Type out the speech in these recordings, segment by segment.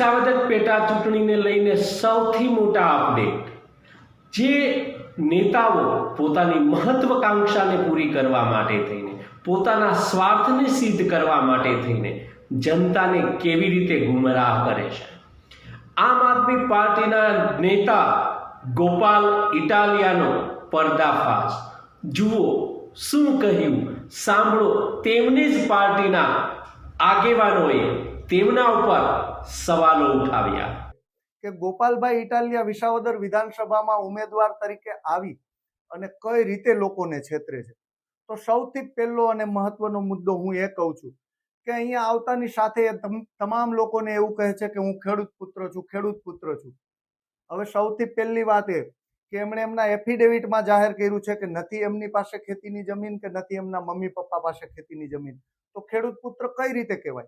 વિસાવદર પેટા ચૂંટણીને લઈને સૌથી મોટા અપડેટ જે નેતાઓ પોતાની મહત્વકાંક્ષાને પૂરી કરવા માટે થઈને, પોતાના સ્વાર્થને સિદ્ધ કરવા માટે થઈને જનતાને કેવી રીતે ગુમરાહ કરે છે? આમ આદમી પાર્ટીના નેતા ગોપાલ ઇટાલિયાનો પર્દાફાશ. જુઓ, શું કહ્યું? સાંભળો, તેમની જ પાર્ટીના આગેવાનોએ તેમના ઉપર સવાલો ઉઠાવ્યા. કે ગોપાલભાઈ ઇટાલિયા વિસાવદર વિધાનસભામાં ઉમેદવાર તરીકે આવી અને કઈ રીતે લોકોને છેતરે છે? તો સૌથી પહેલો અને મહત્વનો મુદ્દો હું એ કહું છું કે અહીંયા આવતાની સાથે તમ- તમામ લોકોને એવું કહે છે કે હું ખેડૂત પુત્ર છું, ખેડૂત પુત્ર છું. હવે સૌથી પહેલી વાત એ કે એમણે એમના એફિડેવિટમાં જાહેર કર્યું છે કે નથી એમની પાસે ખેતીની જમીન કે નથી એમના મમ્મી પપ્પા પાસે ખેતીની જમીન. તો ખેડૂત પુત્ર કઈ રીતે કહેવાય?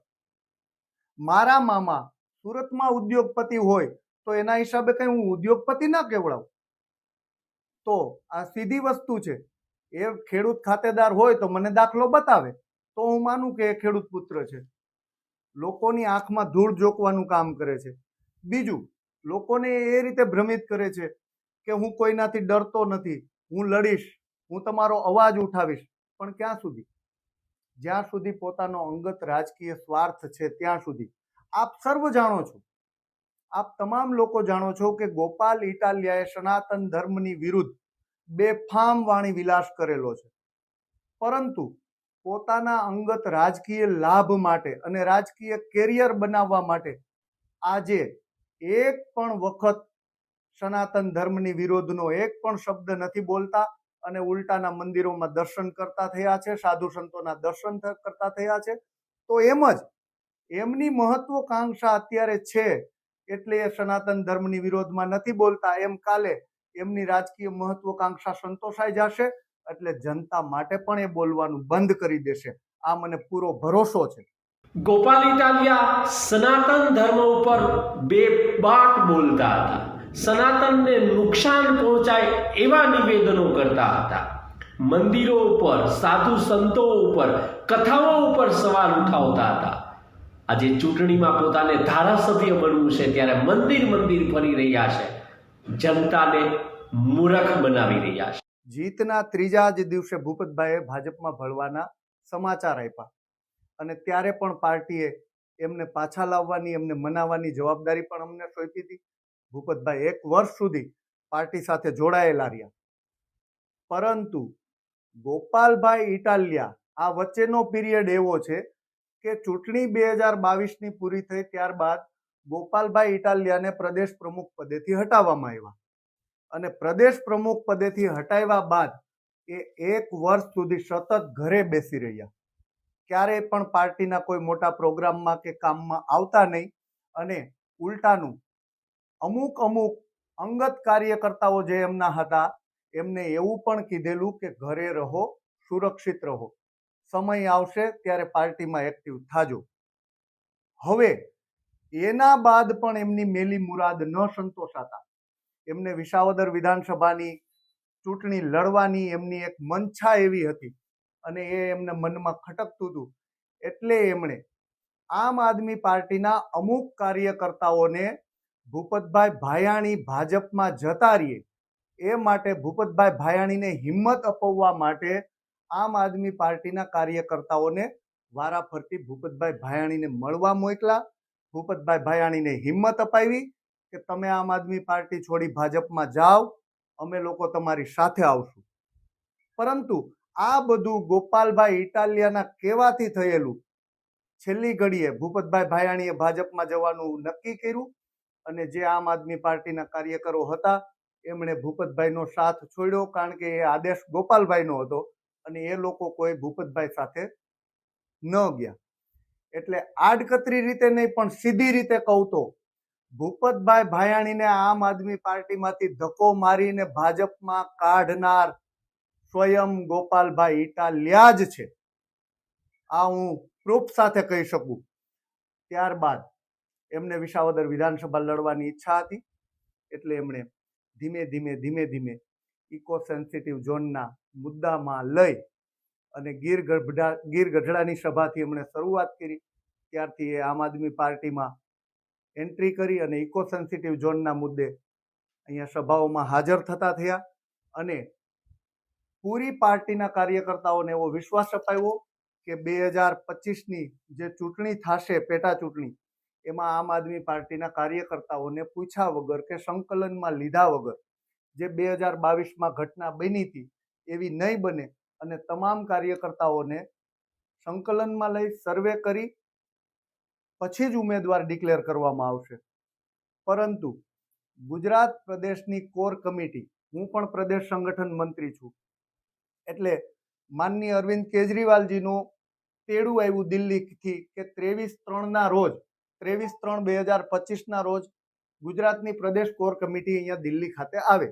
મારા મામા સુરતમાં ઉદ્યોગપતિ હોય, તો એના હિસાબે કઈ હું ઉદ્યોગપતિ ના કેવડાવું. તો આ સીધી વસ્તુ છે. એ ખેડૂત ખાતેદાર હોય તો મને દાખલો બતાવે. તો હું માનું કે એ ખેડૂત પુત્ર છે. લોકોની આંખમાં ધૂળ જોકવાનું કામ કરે છે. બીજું, લોકોને એ રીતે ભ્રમિત કરે છે કે હું કોઈનાથી ડરતો નથી. હું લડીશ. હું તમારો અવાજ ઉઠાવીશ. પણ ક્યાં સુધી? જ્યાં સુધી પોતાનો અંગત રાજકીય સ્વાર્થ છે, ત્યાં સુધી. આપ સર્વ જાણો છો. આપ તમામ લોકો જાણો છો કે ગોપાલ ઇટાલિયાએ સનાતન ધર્મની વિરુદ્ધ બેફામ વાણી વિલાસ કરેલો છે. પરંતુ પોતાના અંગત રાજકીય લાભ માટે અને રાજકીય કેરિયર બનાવવા માટે આજે એક પણ વખત સનાતન ધર્મની વિરોધનો એક પણ શબ્દ નથી બોલતા અને ઉલટાના મંદિરોમાં દર્શન કરતા થયા છે, સાધુ સંતોના દર્શન કરતા થયા છે. તો એમ જ, એમની મહત્વકાંક્ષા અત્યારે છે, એટલે એ સનાતન ધર્મની વિરોધમાં નથી બોલતા. એમ કાલે એમની રાજકીય મહત્વકાંક્ષા સંતોષાઈ જશે, એટલે જનતા માટે પણ એ બોલવાનું બંધ કરી દેશે. આ મને પૂરો ભરોસો છે. ગોપાલ ઇટાલિયા સનાતન ધર્મ ઉપર બે બાટ બોલતા હતા. સનાતનને નુકસાન પહોંચાય એવા નિવેદનો કરતા હતા. મંદિરો ઉપર, સાધુ સંતો ઉપર, કથાઓ ઉપર સવાલ ઉઠાવતા હતા. આજે ચૂંટણીમાં પોતાને ધારાસભ્ય બનવું છે ત્યારે મંદિર મંદિર ફરી રહ્યા છે. જનતાને મૂરખ બનાવી રહ્યા છે. જીતના ત્રીજા જ દિવસે ભૂપતભાઈએ ભાજપમાં ભળવાના સમાચાર આપ્યા. અને ત્યારે પણ પાર્ટીએ એમને પાછા લાવવાની, એમને મનાવવાની જવાબદારી પણ અમને સોંપી હતી. ભૂપતભાઈ એક વર્ષ સુધી પાર્ટી સાથે જોડાયેલા રહ્યા. પરંતુ ગોપાલભાઈ ઇટાલિયા આ વચ્ચેનો પીરિયડ એવો છે કે ચૂંટણી બે હજાર બાવીસની પૂરી થઈ ત્યારબાદ ગોપાલભાઈ ઇટાલિયાને પ્રદેશ પ્રમુખ પદેથી હટાવવામાં આવ્યા. અને પ્રદેશ પ્રમુખ પદેથી હટાવ્યા બાદ એ એક વર્ષ સુધી સતત ઘરે બેસી રહ્યા. ક્યારેય પણ પાર્ટીના કોઈ મોટા પ્રોગ્રામમાં કે કામમાં આવતા નહીં અને ઉલટાનું અમુક અમુક અંગત કાર્યકર્તાઓ જે એમના હતા, એમને એવું પણ કીધેલું કે ઘરે રહો, સુરક્ષિત રહો. સમય આવશે ત્યારે પાર્ટીમાં એક્ટિવ થાજો. હવે, એના બાદ પણ એમની મેલી મુરાદ ન સંતોષાતા. એમને વિસાવદર વિધાનસભાની ચૂંટણી લડવાની એમની એક મંછા એવી હતી અને એ એમને મનમાં ખટકતું હતું. એટલે એમણે આમ આદમી પાર્ટીના અમુક કાર્યકર્તાઓને ભૂપતભાઈ ભાયાણી ભાજપમાં જતા રહીએ. એ માટે ભૂપતભાઈ ભાયાણીને હિંમત અપાવવા માટે આમ આદમી પાર્ટીના કાર્યકર્તાઓને વારાફરતી ભૂપતભાઈ ભાયાણીને મળવા મોકલા. ભૂપતભાઈ ભાયાણીને હિંમત અપાવી કે તમે આમ આદમી પાર્ટી છોડી ભાજપમાં જાઓ, અમે લોકો તમારી સાથે આવશું. પરંતુ આ બધું ગોપાલભાઈ ઇટાલિયાના કહેવાથી થયેલું. છેલ્લી ઘડીએ ભૂપતભાઈ ભાયાણીએ ભાજપમાં જવાનું નક્કી કર્યું. અને જે આમ આદમી પાર્ટીના કાર્યકરો હતા, એમણે ભૂપતભાઈનો સાથ છોડ્યો કારણ કે એ આદેશ ગોપાલભાઈનો હતો અને એ લોકો કોઈ ભૂપતભાઈ સાથે ન ગયા. એટલે આડકતરી રીતે નહીં, પણ સીધી રીતે કહું તો, ભૂપતભાઈ ભાયાણીને આમ આદમી પાર્ટીમાંથી ધક્કો મારીને ભાજપમાં કાઢનાર સ્વયં ગોપાલભાઈ ઇટાલિયા જ છે. આ હું પ્રૂફ સાથે કહી શકું. ત્યારબાદ એમને વિસાવદર વિધાનસભા લડવાની ઈચ્છા હતી. એટલે એમણે ધીમે ધીમે ધીમે ધીમે ઇકો સેન્સિટિવ ઝોનના મુદ્દામાં લઈ અને ગીર ગઢડા, ગીર ગઢડાની સભાથી એમણે શરૂઆત કરી. ત્યારથી એ આમ આદમી પાર્ટીમાં એન્ટ્રી કરી અને ઇકો સેન્સિટિવ ઝોનના મુદ્દે અહીંયા સભાઓમાં હાજર થતા થયા અને પૂરી પાર્ટીના કાર્યકર્તાઓને એવો વિશ્વાસ અપાવ્યો કે બે હજાર પચીસની જે ચૂંટણી થશે પેટા ચૂંટણી એમાં આમ આદમી પાર્ટીના કાર્યકર્તાઓને પૂછ્યા વગર કે સંકલનમાં લીધા વગર જે બે હજાર બાવીસમાં ઘટના બની હતી એવી નહીં બને અને તમામ કાર્યકર્તાઓને સંકલનમાં લઈ સર્વે કરી પછી જ ઉમેદવાર ડિક્લેર કરવામાં આવશે. પરંતુ ગુજરાત પ્રદેશની કોર કમિટી, હું પણ પ્રદેશ સંગઠન મંત્રી છું, એટલે માનનીય અરવિંદ કેજરીવાલજીનું તેડું આવ્યું દિલ્હીથી કે ત્રેવીસ ત્રણના રોજ ત્રેવીસ ત્રણ બે હજાર પચીસના રોજ ગુજરાતની પ્રદેશ કોર કમિટી અહીંયા દિલ્હી ખાતે આવે.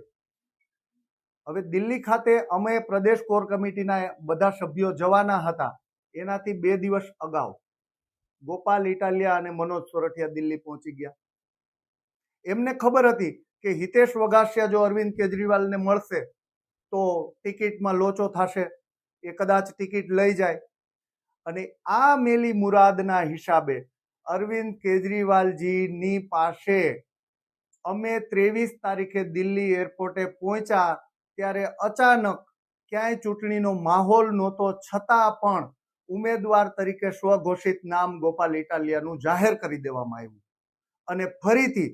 હવે દિલ્હી ખાતે અમે પ્રદેશ કોર કમિટીના બધા સભ્યો જવાના હતા. એનાથી બે દિવસ અગાઉ ગોપાલ ઇટાલિયા અને મનોજ સોરઠિયા દિલ્હી પહોંચી ગયા. એમને ખબર હતી કે હિતેશ વગાસિયા જો અરવિંદ કેજરીવાલને મળશે તો ટિકિટમાં લોચો થશે. એ કદાચ ટિકિટ લઈ જાય. અને આ મેલી મુરાદના હિસાબે અરવિંદ કેજરીવાલજીની પાસે અમે ત્રેવીસ તારીખે દિલ્હી એરપોર્ટે પહોંચ્યા ત્યારે અચાનક ક્યાંય ચૂંટણીનો માહોલ નહોતો, છતાં પણ ઉમેદવાર તરીકે સ્વઘોષિત નામ ગોપાલ ઇટાલિયાનું જાહેર કરી દેવામાં આવ્યું. અને ફરીથી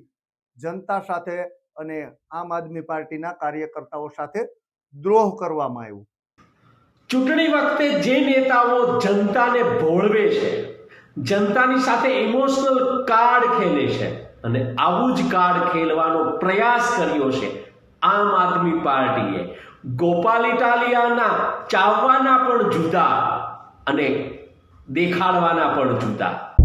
જનતા સાથે અને આમ આદમી પાર્ટીના કાર્યકર્તાઓ સાથે દ્રોહ કરવામાં આવ્યું. ચૂંટણી વખતે જે નેતાઓ જનતાને ભોળવે છે જનતાની સાથે ઇમોશનલ કાર્ડ ખેલે છે અને આવું જ કાર્ડ ખેલવાનો પ્રયાસ કર્યો છે આમ આદમી પાર્ટીએ. ગોપાલ ઇટાલિયાના ચાવવાના પણ જુદા અને દેખાડવાના પણ જુદા.